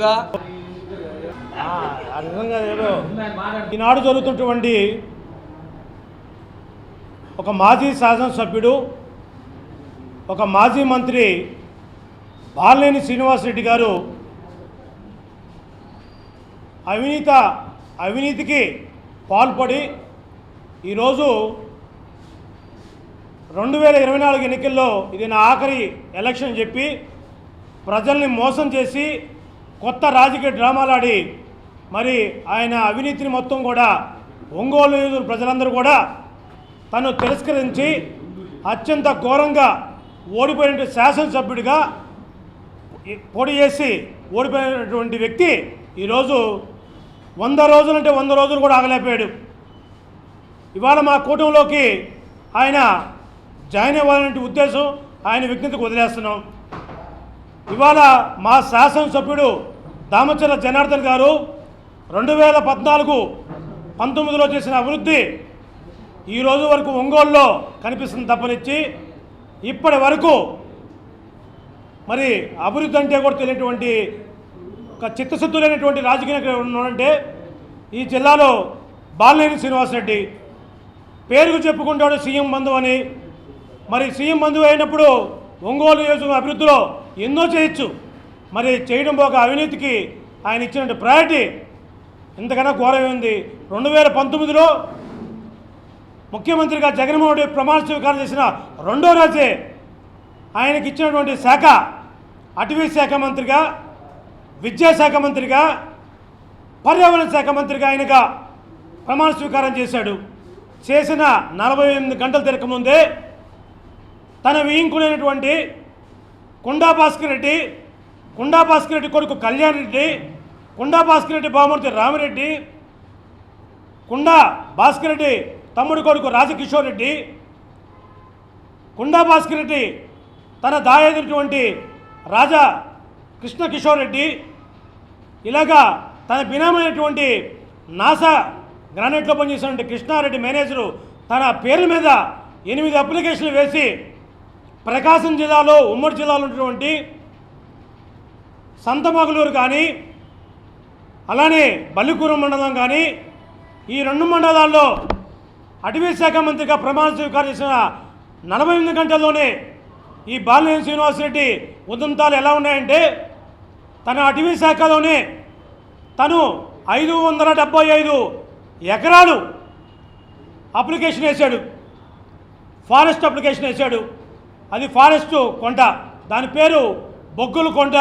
ముందుగా ఈనాడు జరుగుతున్నటువంటి ఒక మాజీ శాసనసభ్యుడు ఒక మాజీ మంత్రి బాలినేని శ్రీనివాసరెడ్డి గారు అవినీత అవినీతికి పాల్పడి ఈరోజు రెండు వేల ఇరవై నాలుగు ఎన్నికల్లో ఇది నా ఆఖరి ఎలక్షన్ చెప్పి ప్రజల్ని మోసం చేసి కొత్త రాజకీయ డ్రామాలు ఆడి మరి ఆయన అవినీతిని మొత్తం కూడా ఒంగోలు ప్రజలందరూ కూడా తను తిరస్కరించి అత్యంత ఘోరంగా ఓడిపోయిన శాసనసభ్యుడిగా పోటీ చేసి ఓడిపోయినటువంటి వ్యక్తి ఈరోజు వంద రోజులంటే వంద రోజులు కూడా ఆగలేకపోయాడు. ఇవాళ మా కూటమిలోకి ఆయన జాయిన్ అవ్వాలనే ఉద్దేశం ఆయన విజ్ఞతకు వదిలేస్తున్నాం. ఇవాళ మా శాసనసభ్యుడు దామచర్ల జనార్దన్ గారు రెండు వేల పద్నాలుగు పంతొమ్మిదిలో చేసిన అభివృద్ధి ఈ రోజు వరకు ఒంగోలులో కనిపిస్తుంది తప్పనిచ్చి. ఇప్పటి వరకు మరి అభివృద్ధి అంటే కూడా తెలియనటువంటి ఒక చిత్తశుద్ధులైనటువంటి రాజకీయ ఉన్నాడంటే ఈ జిల్లాలో బాలినేని శ్రీనివాసరెడ్డి. పేరుకు చెప్పుకుంటాడు సీఎం బంధువు అని. మరి సీఎం బంధువు అయినప్పుడు ఒంగోలు నియోజకవర్గం అభివృద్ధిలో ఎన్నో చేయొచ్చు. మరి చేయడం పోక అవినీతికి ఆయన ఇచ్చిన ప్రయారిటీ ఇంతకన్నా ఘోరం ఉంది. రెండు వేల పంతొమ్మిదిలో ముఖ్యమంత్రిగా జగన్మోహన్ రెడ్డి ప్రమాణ స్వీకారం చేసిన రెండో రోజే ఆయనకి ఇచ్చినటువంటి శాఖ అటవీ శాఖ మంత్రిగా విద్యాశాఖ మంత్రిగా పర్యావరణ శాఖ మంత్రిగా ఆయనగా ప్రమాణ స్వీకారం చేశాడు. చేసిన నలభై ఎనిమిది గంటలు ముందే తన వేయింకునేటువంటి కుండా భాస్కర్ రెడ్డి కుండా భాస్కర్ రెడ్డి కొడుకు కళ్యాణ్ రెడ్డి కుండా భాస్కర్ రెడ్డి బామూర్తి రామిరెడ్డి కుండా భాస్కర్ రెడ్డి తమ్ముడి కొడుకు రాజకిషోర్ రెడ్డి కుండా భాస్కర్ రెడ్డి తన దాయైనటువంటి రాజా కృష్ణ కిషోర్ రెడ్డి ఇలాగా తన బినామైనటువంటి నాసా గ్రానైట్లో పనిచేసినటువంటి కృష్ణారెడ్డి మేనేజరు తన పేర్ల మీద ఎనిమిది అప్లికేషన్లు వేసి ప్రకాశం జిల్లాలో ఉమ్మడి జిల్లాలో ఉన్నటువంటి సంతమగలూరు కానీ అలానే బల్లికూరు మండలం కానీ ఈ రెండు మండలాల్లో అటవీ శాఖ మంత్రిగా ప్రమాణ స్వీకారం చేసిన నలభై ఎనిమిది గంటల్లోనే ఈ బాలినేని శ్రీనివాసరెడ్డి ఉదంతాలు ఎలా ఉన్నాయంటే తన అటవీ శాఖలోనే తను ఐదు వందల డెబ్బై ఐదు ఎకరాలు అప్లికేషన్ వేశాడు. ఫారెస్ట్ అప్లికేషన్ వేశాడు. అది ఫారెస్ట్ కొండ. దాని పేరు బొగ్గుల కొండ.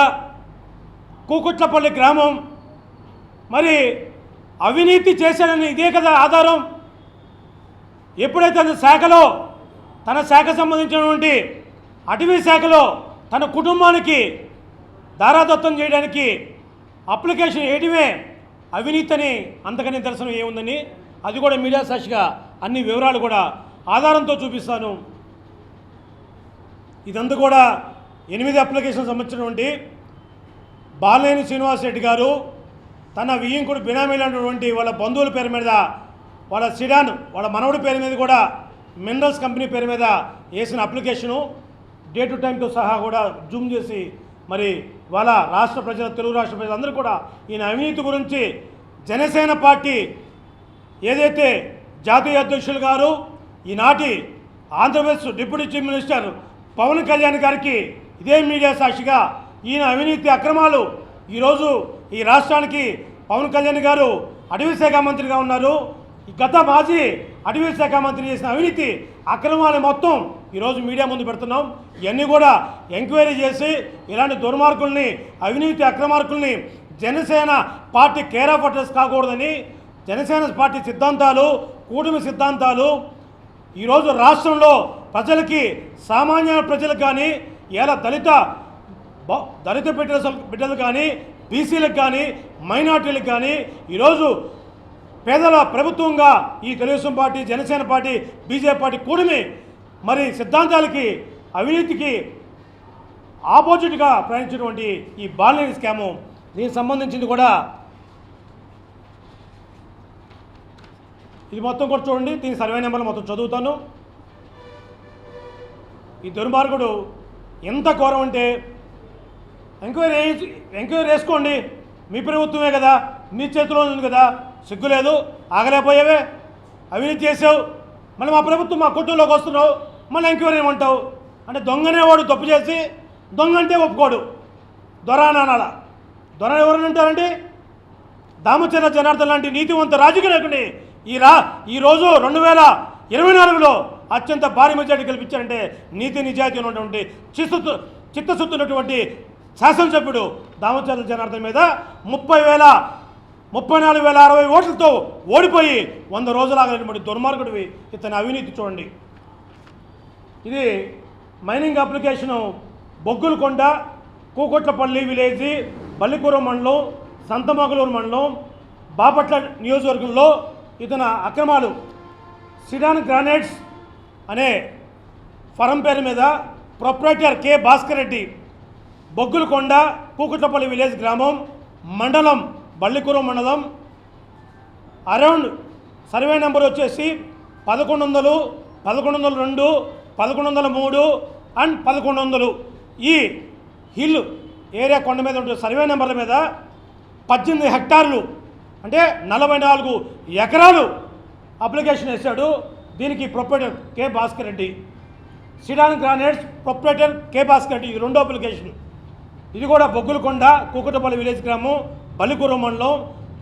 కూకుట్లపల్లి గ్రామం. మరి అవినీతి చేశాడని ఇదే కదా ఆధారం. ఎప్పుడైతే తన శాఖలో తన శాఖ సంబంధించినటువంటి అటవీ శాఖలో తన కుటుంబానికి దారాదత్తం చేయడానికి అప్లికేషన్ వేయడమే అవినీతి అని అంతకని దర్శనం ఏముందని అది కూడా మీడియా సాక్షిగా అన్ని వివరాలు కూడా ఆధారంతో చూపిస్తాను. ఇదంతా కూడా ఎనిమిది అప్లికేషన్ సంబంధించినటువంటి శ్రీనివాస్ రెడ్డి గారు తన వియ్యంకుడు బినామీలైనటువంటి వాళ్ళ బంధువుల పేరు మీద వాళ్ళ సిడాన్ వాళ్ళ మనవడి పేరు మీద కూడా మినరల్స్ కంపెనీ పేరు మీద వేసిన అప్లికేషను డే టు టైంతో సహా కూడా జూమ్ చేసి మరి వాళ్ళ రాష్ట్ర ప్రజల తెలుగు రాష్ట్ర ప్రజలందరూ కూడా ఈయన అవినీతి గురించి జనసేన పార్టీ ఏదైతే జాతీయ అధ్యక్షులు గారు ఈనాటి Andhra Pradesh deputy chief minister Pawan Kalyan గారికి ఇదే మీడియా సాక్షిగా ఈయన అవినీతి అక్రమాలు ఈరోజు ఈ రాష్ట్రానికి పవన్ కళ్యాణ్ గారు అటవీ శాఖ మంత్రిగా ఉన్నారు. గత మాజీ అటవీ శాఖ మంత్రి చేసిన అవినీతి అక్రమాలు మొత్తం ఈరోజు మీడియా ముందు పెడుతున్నాం. ఇవన్నీ కూడా ఎంక్వైరీ చేసి ఇలాంటి దుర్మార్గుల్ని అవినీతి అక్రమార్కుల్ని Janasena party care of address కాకూడదని జనసేన పార్టీ సిద్ధాంతాలు కూటమి సిద్ధాంతాలు ఈరోజు రాష్ట్రంలో ప్రజలకి సామాన్య ప్రజలకు కానీ ఎలా దళిత బ- దళిత బిడ్డల బిడ్డలు కానీ బీసీలకు కానీ మైనార్టీలకు కానీ ఈరోజు పేదల ప్రభుత్వంగా ఈ Telugu Desam party Janasena party BJP party కూడిమి మరి సిద్ధాంతాలకి అవినీతికి ఆపోజిట్గా ప్రయాణించినటువంటి ఈ బాలినేని స్కాము. దీనికి సంబంధించింది కూడా ఇది మొత్తం కూడా చూడండి. దీని సర్వే నెంబర్ మొత్తం చదువుతాను. ఈ దుర్మార్గుడు ఎంత ఘోరం అంటే ఎంక్వైరీ ఎంక్వైరీ వేసుకోండి మీ ప్రభుత్వమే కదా మీ చేతిలో ఉంది కదా సిగ్గు లేదు ఆగలేకపోయావే అవినీతి చేసావు. మళ్ళీ మా ప్రభుత్వం మా కుటుంబంలోకి వస్తున్నావు మళ్ళీ ఎంక్వైరీ ఏమంటావు అంటే దొంగనే వాడు తప్పు చేసి దొంగ అంటే ఒప్పుకోడు. దొర నానాల దొర ఎవరని అంటారండి? దామచంద్ర జనార్దన్ లాంటి నీతివంత రాజకీయ నాయకుడిని ఈ రా ఈరోజు రెండు వేల ఇరవై నాలుగులో అత్యంత భారీ మెజార్టీ గెలిపించారంటే నీతి నిజాయితీ ఉన్నటువంటి చిత్తశుద్ధి చిత్తశుద్ధి ఉన్నటువంటి శాసనసభ్యుడు దామచర్ల జనార్దన్ మీద ముప్పై వేల ముప్పై నాలుగు వేల అరవై ఓట్లతో ఓడిపోయి వంద రోజులు దుర్మార్గుడివి ఇతని అవినీతి చూడండి. ఇది mining application Boggulakonda Kukotlapalli village Ballikura మండలం సంతమగలూరు మండలం బాపట్ల నియోజకవర్గంలో ఇతని అక్రమాలు. సిడాన్ గ్రానైట్స్ అనే ఫరం పేరు మీద proprietor K Bhaskar Reddy Boggulakonda Kukutlapalli village గ్రామం మండలం బళ్ళికూరు మండలం అరౌండ్ సర్వే నెంబర్ వచ్చేసి పదకొండు వందలు పదకొండు వందల రెండు పదకొండు వందల మూడు అండ్ పదకొండు వందలు ఈ హిల్ ఏరియా కొండ మీద ఉండే సర్వే నెంబర్ల మీద పద్దెనిమిది హెక్టార్లు అంటే నలభై నాలుగు ఎకరాలు అప్లికేషన్ వేశాడు. దీనికి proprietor K Bhaskar Reddy సిడాన్ granites proprietor K Bhaskar Reddy ఇది రెండో అప్లికేషన్ ఇది కూడా బొగ్గులకొండ కూకటపల్లి విలేజ్ గ్రామం బలికూరు మండలం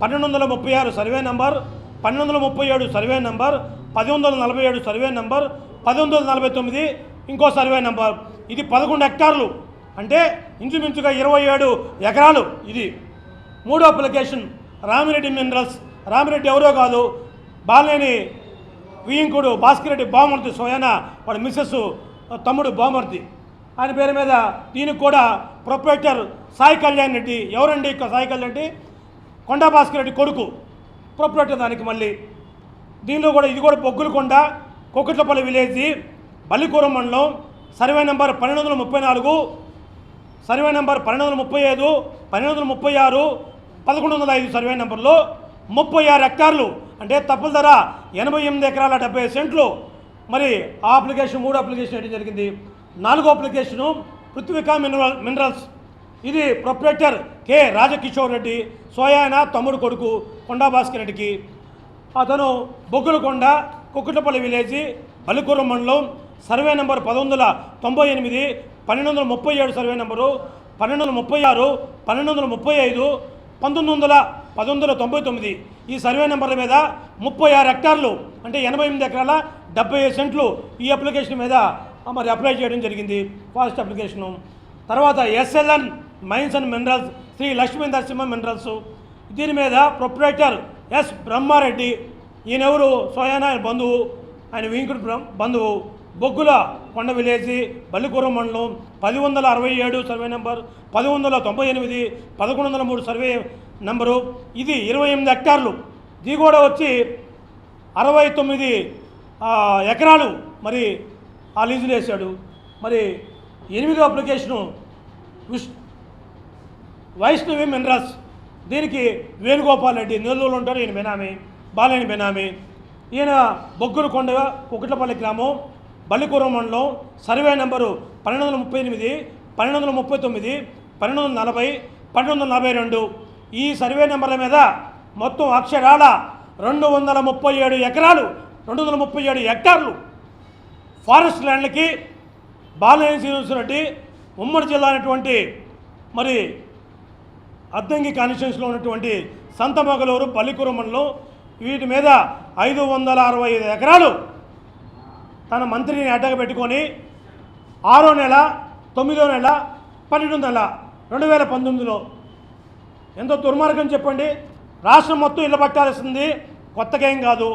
పన్నెండు వందల ముప్పై ఆరు సర్వే నంబర్ పన్నెండు వందల ముప్పై ఏడు సర్వే నంబర్ పది వందల నలభై ఏడు సర్వే నంబర్ పది వందల నలభై తొమ్మిది ఇంకో సర్వే నంబర్. ఇది పదకొండు హెక్టార్లు. అంటే ఇంచుమించుగా ఇరవై ఏడు ఎకరాలు ఇది. మూడో అప్లికేషన్ రామిరెడ్డి మినరల్స్. రామిరెడ్డి ఎవరో కాదు బాలేని ఇంకుడు భాస్కర్ రెడ్డి బామర్తి స్వయాన వాడి మిస్సెస్ తమ్ముడు బామర్తి. ఆయన పేరు మీద దీనికి కూడా ప్రొపరేటర్ సాయి కళ్యాణ్ రెడ్డి. ఎవరండి సాయి కళ్యాణ్ రెడ్డి? కొండా భాస్కర్ రెడ్డి కొడుకు. ప్రొపరేటర్ దానికి మళ్ళీ. దీనిలో కూడా ఇది కూడా బొగ్గులకొండ కొకట్లపల్లి విలేజ్ బల్లికూరం మండలం సర్వే నెంబర్ పన్నెండు వందల ముప్పై నాలుగు సర్వే నెంబర్ పన్నెండు వందల ముప్పై ఐదు పన్నెండు వందల ముప్పై ఆరు పదకొండు వందల ఐదు సర్వే నెంబర్లో ముప్పై ఆరు హెక్టార్లు అంటే తప్పుల ధర ఎనభై ఎనిమిది ఎకరాల డెబ్బై సెంట్లు. మరి ఆ అప్లికేషన్ మూడు అప్లికేషన్ వేయడం జరిగింది. నాలుగో అప్లికేషను పృథ్వికా మినరల్ మినరల్స్. ఇది ప్రొపరేటర్ కె రాజకిషోర్ రెడ్డి సోయాన తమ్ముడు కొడుకు కొండా భాస్కర్ రెడ్డికి. అతను బొగ్గులకొండ కుక్కుటపల్లి విలేజ్ బలికూరం మండలం సర్వే నెంబర్ పదకొండు వందల తొంభై ఎనిమిది పన్నెండు వందల ముప్పై ఏడు సర్వే నెంబరు పన్నెండు వందల ముప్పై ఆరు పన్నెండు వందల ముప్పై ఐదు పంతొమ్మిది వందల పంతొమ్మిది వందల తొంభై తొమ్మిది. ఈ సర్వే నెంబర్ల మీద ముప్పై ఆరు హెక్టార్లు అంటే ఎనభై ఎనిమిది ఎకరాల డెబ్బై ఐదు సెంట్లు ఈ అప్లికేషన్ మీద మరి అప్లై చేయడం జరిగింది. Fast application. తర్వాత SLN mines and minerals Shri Lakshmi Narasimha minerals. దీని మీద ప్రొప్రైటర్ ఎస్ బ్రహ్మారెడ్డి. ఈయన ఎవరు ఆయన బంధువు. ఆయన వింకుడు బ్రహ్మ బంధువు. బొగ్గుల కొండ విలేసి బల్లిగూరం మండలం పది వందల అరవై ఏడు సర్వే నెంబర్ పది వందల తొంభై ఎనిమిది పదకొండు వందల మూడు సర్వే నెంబరు. ఇది ఇరవై ఎనిమిది హెక్టార్లు. దిగోడ వచ్చి అరవై తొమ్మిది ఎకరాలు మరి ఆ లీజులు వేశాడు. మరి ఎనిమిదో అప్లికేషను విష్ వైష్ణవి మినరల్స్ దీనికి వేణుగోపాల్ రెడ్డి నెల్లూరులో ఉంటారు. ఈయన బెనామీ బాలేని బెనామీ. ఈయన బొగ్గురు కొండ కుకట్లపల్లి గ్రామం బల్లికూరం మండలం సర్వే నెంబరు పన్నెండు వందల ముప్పై ఎనిమిది పన్నెండు వందల ముప్పై తొమ్మిది పన్నెండు వందల నలభై పన్నెండు వందల నలభై రెండు. ఈ సర్వే నెంబర్ల మీద మొత్తం అక్షరాల రెండు వందల ముప్పై ఏడు ఎకరాలు రెండు వందల ముప్పై ఏడు హెక్టార్లు. ఫారెస్ట్ ల్యాండ్లకి బాలనేని శ్రీనివాస రెడ్డి ఉమ్మడి జిల్లా అనేటువంటి మరి అద్దంకి కాన్స్టిట్యూన్స్లో ఉన్నటువంటి సంతమగలూరు పల్లికూరు మండలం వీటి మీద ఐదు వందల అరవై ఐదు ఎకరాలు తన మంత్రిని అడ్డగ పెట్టుకొని ఆరో నెల తొమ్మిదో నెల పన్నెండు నెల రెండు వేల పంతొమ్మిదిలో. ఎంతో దుర్మార్గం చెప్పండి. రాష్ట్రం మొత్తం ఇళ్ళ పట్టాల్సింది కొత్తగా ఏం కాదు.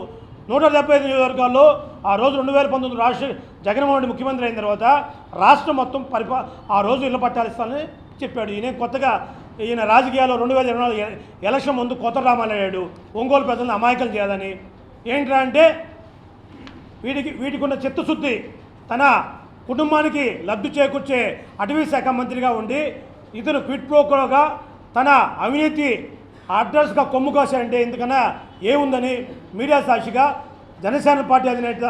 నూట డెబ్బై ఐదు నియోజకవర్గాల్లో ఆ రోజు రెండు వేల పంతొమ్మిది రాష్ట్ర జగన్మోహన్ రెడ్డి ముఖ్యమంత్రి అయిన తర్వాత రాష్ట్రం మొత్తం పరిపా ఆ రోజు ఇళ్ళ పట్టాలిస్తానని చెప్పాడు. ఈయన కొత్తగా ఈయన రాజకీయాల్లో రెండు వేల ఇరవై నాలుగు ఎలక్షన్ ముందు కొత్త రామాలయ్యాడు ఒంగోలు ప్రజలను అమాయకం చేయాలని. ఏంట్రా అంటే వీటికి వీటికి ఉన్న చిత్తశుద్ధి తన కుటుంబానికి లబ్ధి చేకూర్చే అటవీ శాఖ మంత్రిగా ఉండి ఇతను క్విట్ ప్రోకోగా తన అవినీతి అడ్రస్గా కొమ్ము కాశారంటే ఎందుకన్నా ఏముందని మీడియా సాక్షిగా జనసేన పార్టీ అధినేత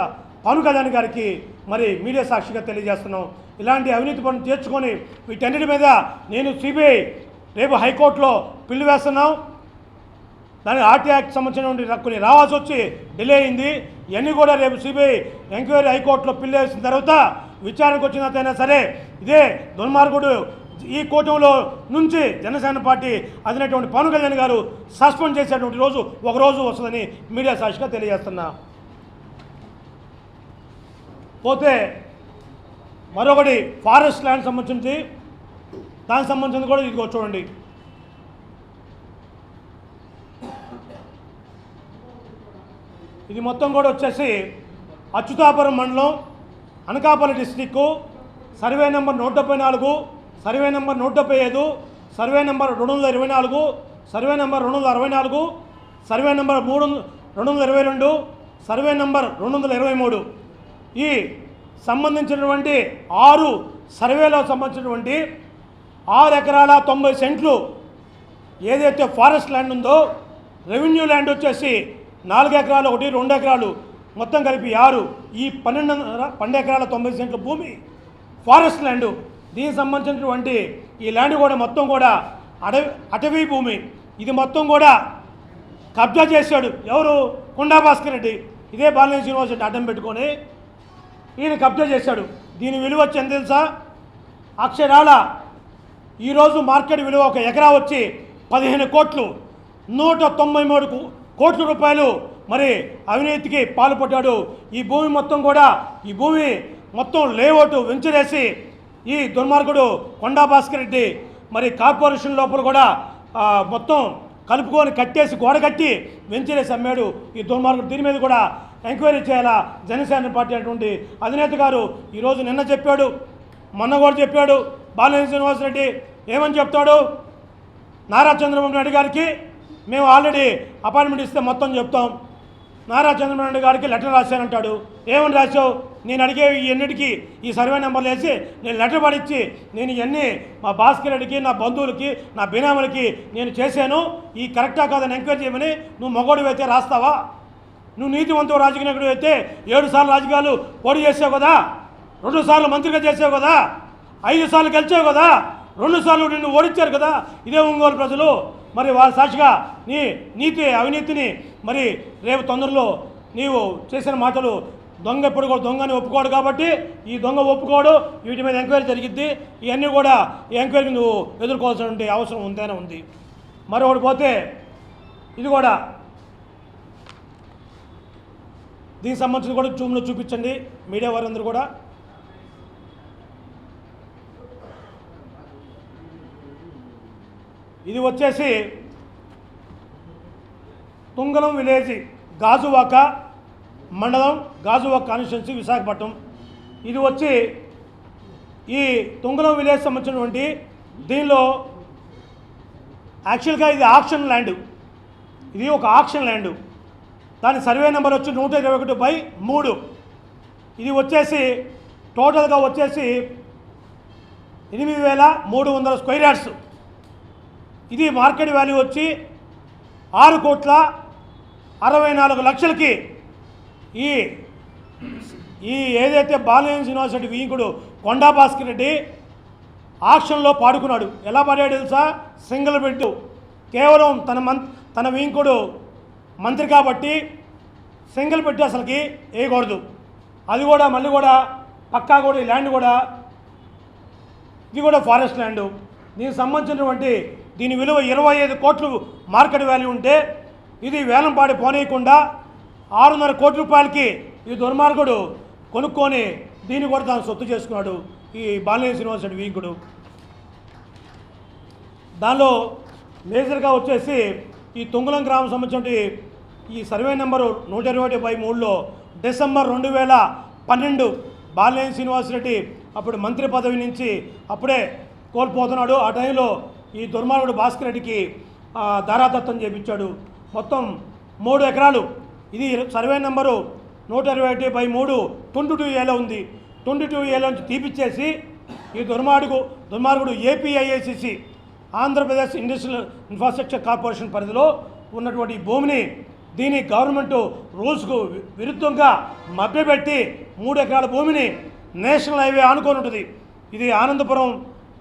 పవన్ కళ్యాణ్ గారికి మరి మీడియా సాక్షిగా తెలియజేస్తున్నాం. ఇలాంటి అవినీతి పనులు చేర్చుకొని వీటన్నిటి మీద నేను సిబిఐ రేపు హైకోర్టులో పిల్లు వేస్తున్నాం. దానికి ఆర్టీ యాక్ట్ సంబంధించిన కొన్ని రావాల్సి వచ్చి డిలే అయింది. ఇవన్నీ కూడా రేపు సిబిఐ ఎంక్వైరీ హైకోర్టులో పిల్లేసిన తర్వాత విచారణకు వచ్చిన అయినా సరే ఇదే దుర్మార్గుడు ఈ కూటమిలో నుంచి జనసేన పార్టీ అధినటువంటి పవన్ కళ్యాణ్ గారు సస్పెండ్ చేసేటువంటి రోజు ఒక రోజు వస్తుందని మీడియా సాక్షిగా తెలియజేస్తున్నా. పోతే మరొకటి ఫారెస్ట్ ల్యాండ్ సంబంధించి దానికి సంబంధించింది కూడా ఇదిగో చూడండి. ఇది మొత్తం కూడా వచ్చేసి అచ్యుతాపురం మండలం అనకాపల్లి డిస్టిక్ సర్వే నెంబర్ నూట డెబ్బై నాలుగు సర్వే నెంబర్ నూట డెబ్బై ఐదు సర్వే నెంబర్ రెండు వందల ఇరవై నాలుగు సర్వే నెంబర్ రెండు వందల అరవై నాలుగు సర్వే నెంబర్ మూడు రెండు వందల ఇరవై రెండు సర్వే నెంబర్ రెండు వందల ఇరవై మూడు. ఈ సంబంధించినటువంటి ఆరు సర్వేలో సంబంధించినటువంటి ఆరు ఎకరాల తొంభై సెంట్లు ఏదైతే ఫారెస్ట్ ల్యాండ్ ఉందో రెవెన్యూ ల్యాండ్ వచ్చేసి నాలుగు ఎకరాలు ఒకటి రెండు ఎకరాలు మొత్తం కలిపి ఆరు. ఈ పన్నెండు పన్నెండు ఎకరాల తొంభై సెంట్ల భూమి ఫారెస్ట్ ల్యాండ్ దీనికి సంబంధించినటువంటి ఈ ల్యాండ్ కూడా మొత్తం కూడా అడవి అటవీ భూమి. ఇది మొత్తం కూడా కబ్జా చేశాడు. ఎవరు? కొండా భాస్కర్ రెడ్డి. ఇదే బాలనేని శ్రీనివాస్ రెడ్డి అడ్డం పెట్టుకొని ఈయన కబ్జా చేశాడు. దీని విలువ వచ్చి ఎంత తెలుసా? అక్షరాల ఈరోజు మార్కెట్ విలువ ఒక ఎకరా వచ్చి పదిహేను కోట్లు. నూట తొంభై మూడు కోట్ల రూపాయలు మరి అవినీతికి పాల్పడ్డాడు. ఈ భూమి మొత్తం కూడా ఈ భూమి మొత్తం లేఅవుట్ వెంచరేసి ఈ దుర్మార్గుడు కొండా భాస్కర్ రెడ్డి మరి కార్పొరేషన్ లోపల కూడా మొత్తం కలుపుకొని కట్టేసి గోడ కట్టి వెంచరేసి అమ్మాడు. ఈ దుర్మార్గుడు దీని మీద కూడా ఎంక్వైరీ చేయాలా? జనసేన పార్టీ అటువంటి అధినేత గారు ఈరోజు నిన్న చెప్పాడు మొన్న కూడా చెప్పాడు. బాలనేని శ్రీనివాసరెడ్డి ఏమని చెప్తాడు? నారా చంద్రబాబు నాయుడు గారికి మేము ఆల్రెడీ అపాయింట్మెంట్ ఇస్తే మొత్తం చెప్తాం. నారా చంద్రబాబు నాయుడు గారికి లెటర్ రాశానంటాడు ఏమని రాశావు? నేను అడిగే ఎన్నిటికి ఈ సర్వే నెంబర్లు వేసి నేను లెటర్ పడిచ్చి నేను ఇవన్నీ మా భాస్కర్ రెడ్డికి నా బంధువులకి నా బినాములకి నేను చేశాను. ఈ కరెక్టా కాదని ఎంక్వైరీ చేయమని నువ్వు మగోడు అయితే రాస్తావా? నువ్వు నీతివంతుడు రాజకీయ నాయకుడు అయితే ఏడు సార్లు రాజకీయాలు పోటీ చేసావు కదా? రెండు సార్లు మంత్రిగా చేసావు కదా? ఐదు సార్లు గెలిచావు కదా? రెండు సార్లు నిన్ను ఓడించారు కదా? ఇదే ఒంగోలు ప్రజలు. మరి వారి సాక్షిగా నీ నీతి అవినీతిని మరి రేపు తొందరలో నీవు చేసిన మాటలు దొంగ ఎప్పుడు కూడా దొంగని ఒప్పుకోడు కాబట్టి ఈ దొంగ ఒప్పుకోడు వీటి మీద ఎంక్వైరీ జరిగిద్ది. ఇవన్నీ కూడా ఈ ఎంక్వైరీకి నువ్వు ఎదుర్కోవాల్సిన అవసరం ఉందేనే ఉంది. మరొకటి పోతే ఇది కూడా దీనికి సంబంధించి కూడా జూమ్లో చూపించండి. మీడియా వారందరూ కూడా ఇది వచ్చేసి తుంగలం విలేజ్ గాజువాక మండలం గాజువాక కాన్స్టిట్యున్సీ విశాఖపట్నం. ఇది వచ్చి ఈ తుంగలం విలేజ్ సంబంధించినటువంటి దీనిలో యాక్చువల్గా ఇది ఆక్షన్ ల్యాండ్. ఇది ఒక ఆక్షన్ ల్యాండ్. దాని సర్వే నెంబర్ వచ్చి నూట ఇరవై ఒకటి బై మూడు. ఇది వచ్చేసి టోటల్గా వచ్చేసి ఎనిమిది వేల మూడు వందల స్క్వేర్ యార్డ్స్. ఇది మార్కెట్ వాల్యూ వచ్చి ఆరు కోట్ల అరవై నాలుగు లక్షలకి ఈ ఈ ఏదైతే బాలయం యూనివర్సిటీ వీంకుడు కొండా భాస్కర్ రెడ్డి ఆక్షన్లో పాడుకున్నాడు. ఎలా పాడాడు తెలుసా? Single bid. కేవలం తన మం తన వీంకుడు మంత్రి కాబట్టి సింగిల్ బెడ్ అసలుకి వేయకూడదు. అది కూడా మళ్ళీ కూడా పక్కా కూడా ఈ ల్యాండ్ కూడా ఇది కూడా ఫారెస్ట్ ల్యాండ్. దీనికి సంబంధించినటువంటి దీని విలువ ఇరవై ఐదు కోట్లు మార్కెట్ వాల్యూ ఉంటే ఇది వేలంపాడి పోనీయకుండా ఆరున్నర కోట్ల రూపాయలకి ఈ దుర్మార్గుడు కొనుక్కొని దీన్ని కూడా తాను సొత్తు చేసుకున్నాడు. ఈ బాలినేని శ్రీనివాసరెడ్డి వీంకుడు. దానిలో మేజర్గా వచ్చేసి ఈ తుంగులం గ్రామం సంబంధించిన ఈ సర్వే నెంబరు నూట ఇరవై ఒకటి బై మూడులో డిసెంబర్ రెండు వేల పన్నెండు బాలినేని శ్రీనివాసరెడ్డి అప్పుడు మంత్రి పదవి నుంచి అప్పుడే కోల్పోతున్నాడు. ఆ టైంలో ఈ దుర్మార్గుడు భాస్కర్ రెడ్డికి ధారాదత్తం చేపించాడు. మొత్తం మూడు ఎకరాలు. ఇది సర్వే నెంబరు నూట ఇరవై ఒకటి బై మూడు. ట్వంటీ టూ ఏలో ఉంది. ట్వంటీ టూ ఏలో నుంచి తీపిచ్చేసి ఈ దుర్మార్గు దుర్మార్గుడు APIIC Andhra Pradesh industrial infrastructure corporation పరిధిలో ఉన్నటువంటి భూమిని దీని గవర్నమెంట్ రూల్స్కు విరుద్ధంగా మభ్యపెట్టి మూడు ఎకరాల భూమిని నేషనల్ హైవే ఆనుకొని ఉంటుంది. ఇది ఆనందపురం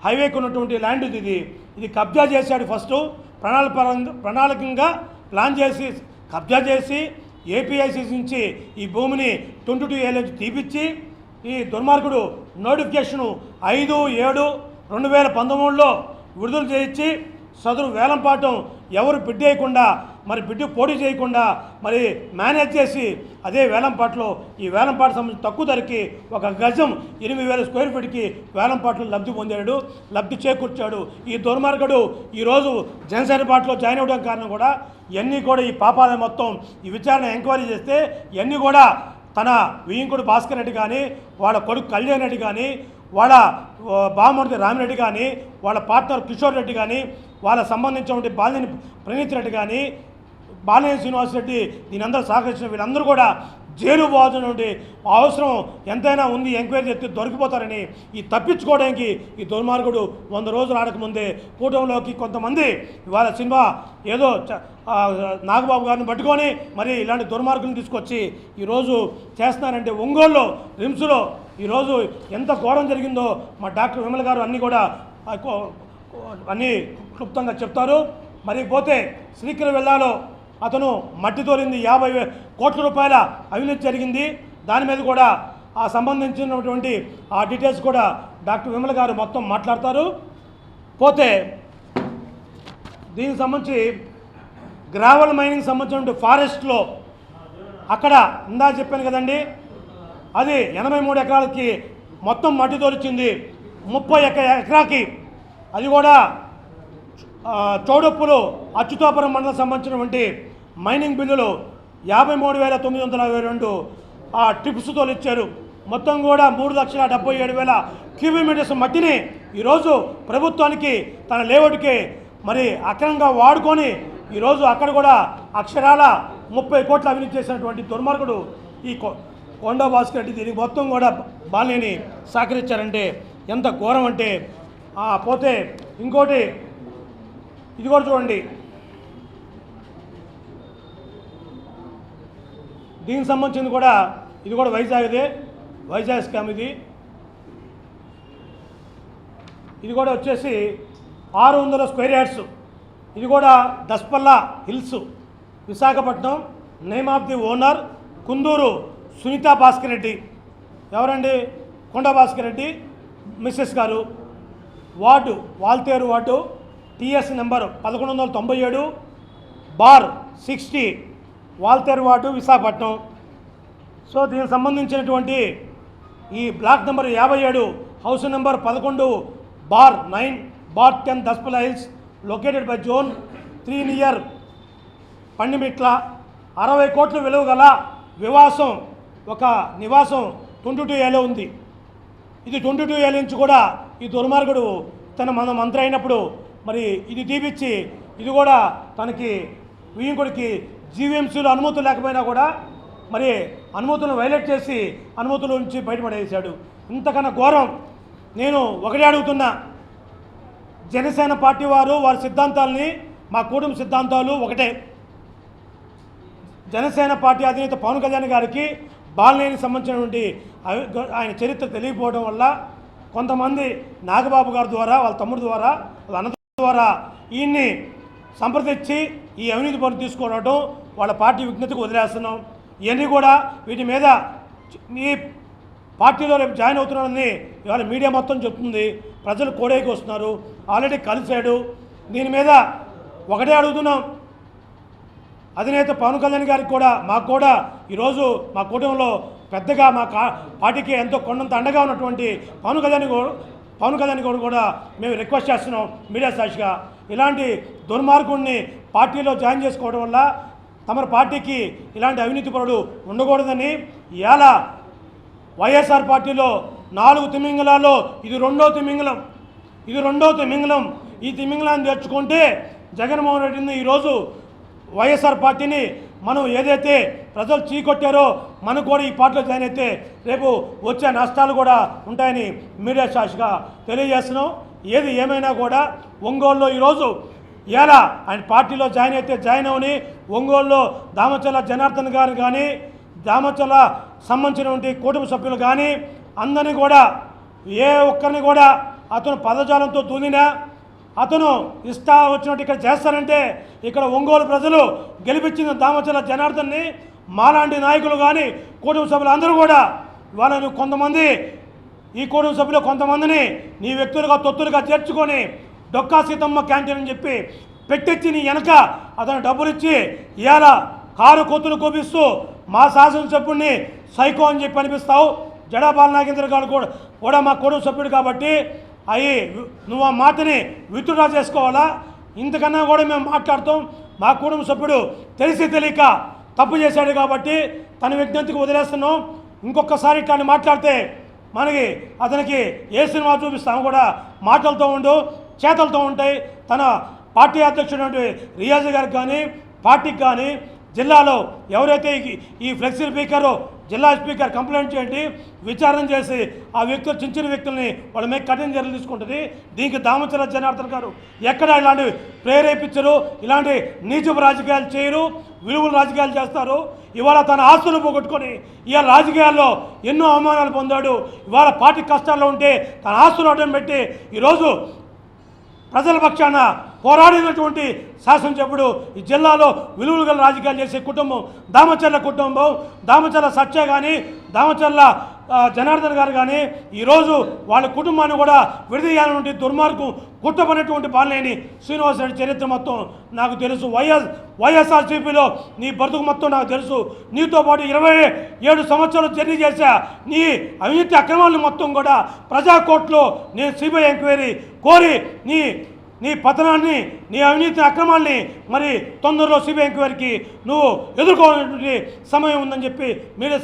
హైవేకి ఉన్నటువంటి ల్యాండ్ ఇది. ఇది ఇది కబ్జా చేశాడు ఫస్ట్. ప్రణాళిక ప్రణాళికంగా ప్లాన్ చేసి కబ్జా చేసి ఏపీఐసి నుంచి ఈ భూమిని ట్వంటీ టూ ఏళ్ళ నుంచి తీపిచ్చి ఈ దుర్మార్గుడు నోటిఫికేషను ఐదు ఏడు రెండు వేల పంతొమ్మిదిలో విడుదల చేయించి సదరు వేలంపాటం ఎవరు బిడ్డేయకుండా మరి బిడ్డ పోటీ చేయకుండా మరి మేనేజ్ చేసి అదే వేలంపాట్లో ఈ వేలంపాట సంబంధించి తక్కువ ధరకి ఒక గజం ఎనిమిది వేల స్క్వేర్ ఫీట్కి వేలంపాట్లు లబ్ధి పొందాడు లబ్ధి చేకూర్చాడు. ఈ దుర్మార్గుడు ఈరోజు జనసేన పార్టీలో జాయిన్ అవ్వడం కారణం కూడా ఇవన్నీ కూడా ఈ పాపాల మొత్తం ఈ విచారణ ఎంక్వైరీ చేస్తే ఇవన్నీ కూడా తన వియ్యంకుడు భాస్కర్ రెడ్డి కానీ వాళ్ళ కొడుకు కళ్యాణ్ రెడ్డి కానీ వాళ్ళ బామూర్తి రామిరెడ్డి కానీ వాళ్ళ పార్ట్నర్ కిషోర్ రెడ్డి కానీ వాళ్ళ సంబంధించినటువంటి బాలిని ప్రణీత్ రెడ్డి కానీ బాలయ్య శ్రీనివాస్ రెడ్డి దీని సహకరించిన వీళ్ళందరూ కూడా జైలు నుండి అవసరం ఎంతైనా ఉంది ఎంక్వైరీ చేస్తే దొరికిపోతారని ఈ తప్పించుకోవడానికి ఈ దుర్మార్గుడు వంద రోజులు ఆడకముందే కూటమిలోకి కొంతమంది ఇవాళ సినిమా ఏదో చ- నాగబాబు గారిని పట్టుకొని మరి ఇలాంటి దుర్మార్గులను తీసుకొచ్చి ఈరోజు చేస్తున్నారంటే ఒంగోలులో రిమ్స్లో ఈరోజు ఎంత ఘోరం జరిగిందో మా డాక్టర్ విమల్ గారు అన్నీ కూడా అన్నీ క్లుప్తంగా చెప్తారు. మరి పోతే శ్రీకర వెళ్ళాలో అతను మట్టి తోలింది యాభై కోట్ల రూపాయల అవినీతి జరిగింది. దాని మీద కూడా ఆ సంబంధించినటువంటి ఆ డీటెయిల్స్ కూడా డాక్టర్ విమల గారు మొత్తం మాట్లాడతారు. పోతే దీనికి సంబంధించి గ్రావల్ మైనింగ్ సంబంధించిన ఫారెస్ట్లో అక్కడ ఇందా చెప్పాను కదండి అది ఎనభై మూడు ఎకరాలకి మొత్తం మట్టి తోలిచ్చింది. ముప్పై ఎక ఎకరాకి అది కూడా చౌడప్పులు అచ్యుతాపురం మండలం సంబంధించినటువంటి మైనింగ్ బిల్లులు యాభై మూడు వేల తొమ్మిది వందల అరవై రెండు ఆ టిప్స్తో ఇచ్చారు. మొత్తం కూడా మూడు లక్షల డెబ్బై ఏడు వేల క్యూబీమీటర్స్ మట్టిని ఈరోజు ప్రభుత్వానికి తన లేఅవుట్కి మరి అక్రమంగా వాడుకొని ఈరోజు అక్కడ కూడా అక్షరాల ముప్పై కోట్ల అవినీతి చేసినటువంటి దుర్మార్గుడు ఈ కొ- కొండా భాస్కర్ రెడ్డి దీనికి మొత్తం కూడా బాలిని సహకరించారంటే ఎంత ఘోరం అంటే పోతే ఇంకోటి ఇది కూడా చూడండి. దీనికి సంబంధించింది కూడా ఇది కూడా వైజాగ్దే వైజాగ్ స్కామ్ ఇది. ఇది కూడా వచ్చేసి ఆరు వందల స్క్వేర్ యార్డ్స్. ఇది కూడా Daspalla hills Visakhapatnam name of the owner Kunduru Sunitha Bhaskar Reddy. ఎవరండి? కొండ భాస్కర్ రెడ్డి మిస్సెస్ గారు. Ward Waltair ward TS number పదకొండు వందల తొంభై ఏడు bar sixty. Waltair ward Visakhapatnam. So దీనికి సంబంధించినటువంటి ఈ బ్లాక్ నెంబర్ యాభై ఏడు హౌస్ నెంబర్ పదకొండు bar nine bar ten Daspalla hills located by zone three near Pandimitla. అరవై కోట్ల విలువ గల వివాసం ఒక నివాసం ట్వంటీ టూ ఏలో ఉంది. ఇది ట్వంటీ టూ ఏళ్ళ నుంచి కూడా ఈ దుర్మార్గుడు తన మన మంత్రి అయినప్పుడు మరి ఇది తీపిచ్చి ఇది కూడా తనకి వియ్యంకుడికి జీవీఎంసీలో అనుమతులు లేకపోయినా కూడా మరి అనుమతులను వైలేట్ చేసి అనుమతుల నుంచి బయటపడేశాడు. ఇంతకన్నా ఘోరం. నేను ఒకటే అడుగుతున్నా. జనసేన పార్టీ వారు వారి సిద్ధాంతాలని మా కుటుంబ సిద్ధాంతాలు ఒకటే. జనసేన పార్టీ అధినేత పవన్ కళ్యాణ్ గారికి బాలనేని సంబంధించినటువంటి ఆయన చరిత్ర తెలియకపోవడం వల్ల కొంతమంది నాగబాబు గారి ద్వారా వాళ్ళ తమ్ముడు ద్వారా వాళ్ళ అన్న ద్వారా ఈయన్ని సంప్రదించి ఈ అవినీతి పనులు తీసుకోవడం వాళ్ళ పార్టీ విజ్ఞతకు వదిలేస్తున్నాం. ఇవన్నీ కూడా వీటి మీద నీ పార్టీలో రేపు జాయిన్ అవుతున్నాడని ఇవాళ మీడియా మొత్తం చెప్తుంది. ప్రజలు కోడేకి వస్తున్నారు. ఆల్రెడీ కలిశాడు. దీని మీద ఒకటే అడుగుతున్నాం. అధినేత పవన్ కళ్యాణ్ గారికి కూడా మాకు కూడా ఈరోజు మా కుటుంబంలో పెద్దగా మా కా పార్టీకి ఎంతో కొండంత అండగా ఉన్నటువంటి పవన్ కళ్యాణ్ పవన్ కళ్యాణ్ గౌడ్ కూడా మేము రిక్వెస్ట్ చేస్తున్నాం మీడియా సాక్షిగా. ఇలాంటి దుర్మార్గుడిని పార్టీలో జాయిన్ చేసుకోవడం వల్ల తమ పార్టీకి ఇలాంటి అవినీతి పరుడు ఉండకూడదని ఇవాళ వైఎస్ఆర్ పార్టీలో నాలుగు తిమింగలాల్లో ఇది రెండో తిమింగలం ఇది రెండో తిమింగలం. ఈ తిమింగలాన్ని తెచ్చుకుంటే జగన్మోహన్ రెడ్డిని ఈరోజు వైఎస్ఆర్ పార్టీని మనం ఏదైతే ప్రజలు చీకొట్టారో మనకు కూడా ఈ పార్టీలో జాయిన్ అయితే రేపు వచ్చే నష్టాలు కూడా ఉంటాయని మీడియా సాక్షిగా తెలియజేస్తున్నాం. ఏది ఏమైనా కూడా ఒంగోలులో ఈరోజు ఎలా ఆయన పార్టీలో జాయిన్ అయితే జాయిన్ అవని ఒంగోలులో దామచల జనార్దన్ గారు కానీ దామచల సంబంధించినటువంటి కుటుంబ సభ్యులు కానీ అందరినీ కూడా ఏ ఒక్కరిని కూడా అతను పదజాలంతో తూనినా అతను ఇష్టా వచ్చినట్టు ఇక్కడ చేస్తారంటే ఇక్కడ ఒంగోలు ప్రజలు గెలిపించిన దామచల జనార్దన్ని మాలాంటి నాయకులు కానీ కుటుంబ సభ్యులు అందరూ కూడా వాళ్ళని కొంతమంది ఈ కుటుంబ సభ్యులు కొంతమందిని నీ వ్యక్తులుగా తొత్తులుగా చేర్చుకొని డొక్కా సీతమ్మ క్యాంటీన్ అని చెప్పి పెట్టించి నీ వెనక అతను డబ్బులు ఇచ్చి ఇవాళ కారు కొత్తులు కోపిస్తూ మా శాసనసభ్యుడిని సైకో అని చెప్పి అనిపిస్తావు. జడా నాగేంద్ర గారు కూడా కూడా మా కుటుంబ సభ్యుడు కాబట్టి అవి నువ్వు ఆ మాటని విత్డ్రా చేసుకోవాలా? ఇంతకన్నా కూడా మేము మాట్లాడతాం. మా కుటుంబ సభ్యుడు తెలిసి తెలియక తప్పు చేశాడు కాబట్టి తన విజ్ఞప్తికి వదిలేస్తున్నాం. ఇంకొకసారి ఇట్లాంటి మాట్లాడితే మనకి అతనికి ఏ సినిమా చూపిస్తాము కూడా మాటలతో ఉండు. చేతలతో ఉంటాయి తన పార్టీ అధ్యక్షుడు రియాజ్ గారికి కానీ పార్టీకి కానీ జిల్లాలో ఎవరైతే ఈ- ఫ్లెక్సీ స్పీకర్ జిల్లా స్పీకర్ కంప్లైంట్ చేయండి విచారణ చేసి ఆ వ్యక్తులు చిన్న చిన్న వ్యక్తుల్ని వాళ్ళ మీద కఠిన చర్యలు తీసుకుంటుంది. దీనికి దామచర జనార్దన్ గారు ఎక్కడ ఇలాంటి ప్రేరేపించరు ఇలాంటి నీచపు రాజకీయాలు చేయరు విలువలు రాజకీయాలు చేస్తారు. ఇవాళ తన ఆస్తులు పోగొట్టుకొని ఇవాళ రాజకీయాల్లో ఎన్నో అవమానాలు పొందాడు. ఇవాళ పార్టీ కష్టాల్లో ఉంటే తన ఆస్తులు అడ్డం పెట్టి ఈరోజు ప్రజల పక్షాన పోరాడినటువంటి శాసనసభ్యుడు ఈ జిల్లాలో విలువలు గల రాజకీయాలు చేసే కుటుంబం దామచర్ల కుటుంబం దామచర్ల సత్య కానీ దామచర్ల జనార్దన్ గారు కానీ ఈరోజు వాళ్ళ కుటుంబాన్ని కూడా విడదీయాలన్నటువంటి దుర్మార్గం కుట్టబడినటువంటి శ్రీనివాస రెడ్డి చరిత్ర మొత్తం నాకు తెలుసు. వైఎస్ వైఎస్ఆర్సీపీలో నీ బ్రతుకు మొత్తం నాకు తెలుసు. నీతో పాటు ఇరవై ఏడు సంవత్సరాలు చర్య చేశా. నీ అవినీతి అక్రమాలను మొత్తం కూడా ప్రజాకోర్టులో నేను సిబిఐ ఎంక్వైరీ కోరి నీ నీ పతనాన్ని నీ అవినీతి అక్రమాల్ని మరి తొందరలో సిబిఐ ఎంక్వైరీకి నువ్వు ఎదుర్కోవాలనేటువంటి సమయం ఉందని చెప్పి మీరే